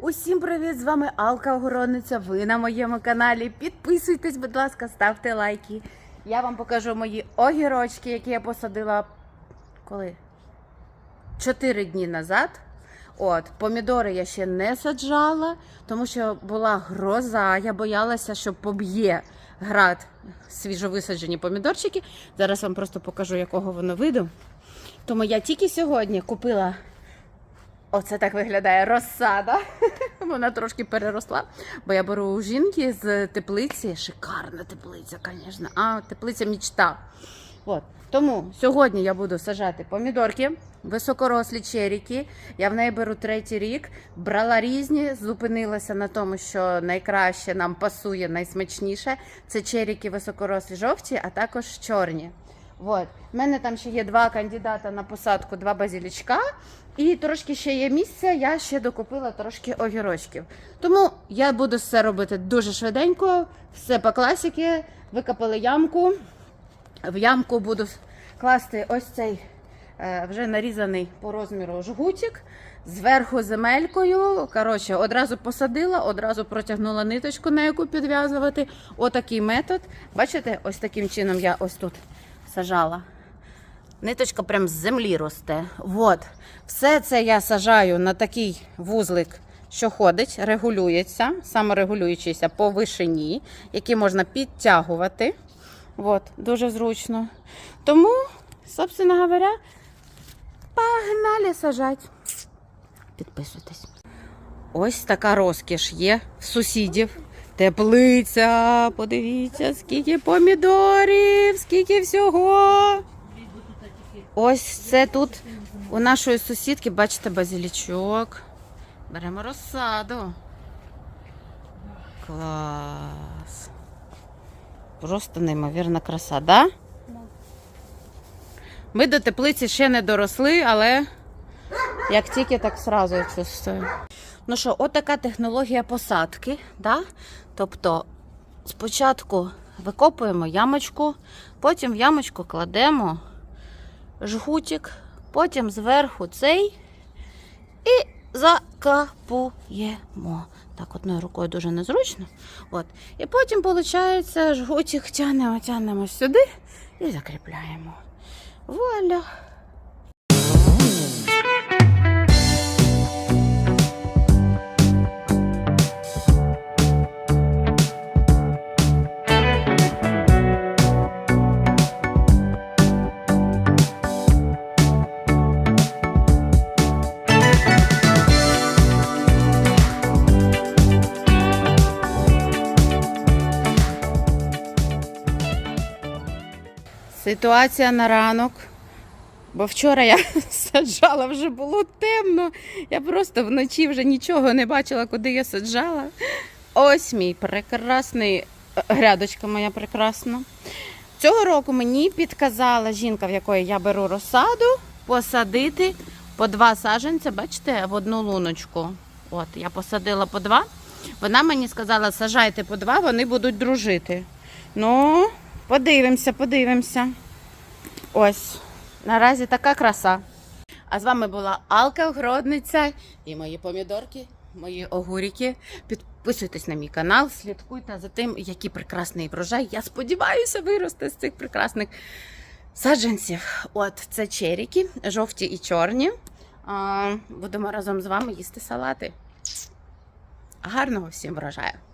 Усім привіт! З вами Алка Огородниця. Ви на моєму каналі. Підписуйтесь, будь ласка, ставте лайки. Я вам покажу мої огірочки, які я посадила коли? Чотири дні назад. От, помідори я ще не саджала, тому що була гроза. Я боялася, що поб'є град свіжовисаджені помідорчики. Зараз вам просто покажу, якого воно виду. Тому я тільки сьогодні купила. Оце так виглядає розсада. Вона трошки переросла, бо я беру у жінки з теплиці. Шикарна теплиця, звісно. А, теплиця мічта. От. Тому сьогодні я буду сажати помідорки, високорослі черіки. Я в неї беру третій рік. Брала різні, зупинилася на тому, що найкраще нам пасує, найсмачніше. Це черіки високорослі жовті, а також чорні. У мене там ще є два кандидата на посадку, два базілічка. І трошки ще є місця, я ще докупила трошки огірочків. Тому я буду все робити дуже швиденько, все по класіки. Викопали ямку. В ямку буду класти ось цей е, вже нарізаний по розміру жгутик. Зверху земелькою. Коротше, одразу посадила, одразу протягнула ниточку, на яку підв'язувати. Отакий метод. Бачите, ось таким чином я ось тут сажала. Ниточка прям з землі росте. Вот. Все це я сажаю на такий вузлик, що ходить, регулюється, саморегулюючийся по вишині, який можна підтягувати. Вот, дуже зручно. Тому, собственно говоря, погнали сажати. Підписуйтесь. Ось така розкіш є в сусідів. Теплиця, подивіться, скільки помідорів, скільки всього. Ось це тут у нашої сусідки, бачите, базилічок. Беремо розсаду. Клас. Просто неймовірна краса, да? Ми до теплиці ще не доросли, але як тільки, так сразу чувствую. Ну що, от така технологія посадки. Да? Тобто спочатку викопуємо ямочку, потім в ямочку кладемо жгутик, потім зверху цей і закапуємо. Так, одною рукою дуже незручно. От. І потім, виходить, жгутик тягнемо, тягнемо сюди і закріпляємо. Вуаля! Ситуація на ранок. Бо вчора я саджала, вже було темно. Я просто вночі вже нічого не бачила, куди я саджала. Ось мій прекрасний е, грядочка моя прекрасна. Цього року мені підказала жінка, в якої я беру розсаду, посадити по два саджанця, бачите, в одну луночку. От, я посадила по два. Вона мені сказала, сажайте по два, вони будуть дружити. Ну, подивимося, подивимося. Ось. Наразі така краса. А з вами була Алка Огородниця і мої помідорки, мої огурики. Підписуйтесь на мій канал, слідкуйте за тим, який прекрасний врожай. Я сподіваюся, виросте з цих прекрасних саджанців. От це черіки, жовті і чорні. Будемо разом з вами їсти салати. Гарного всім врожаю!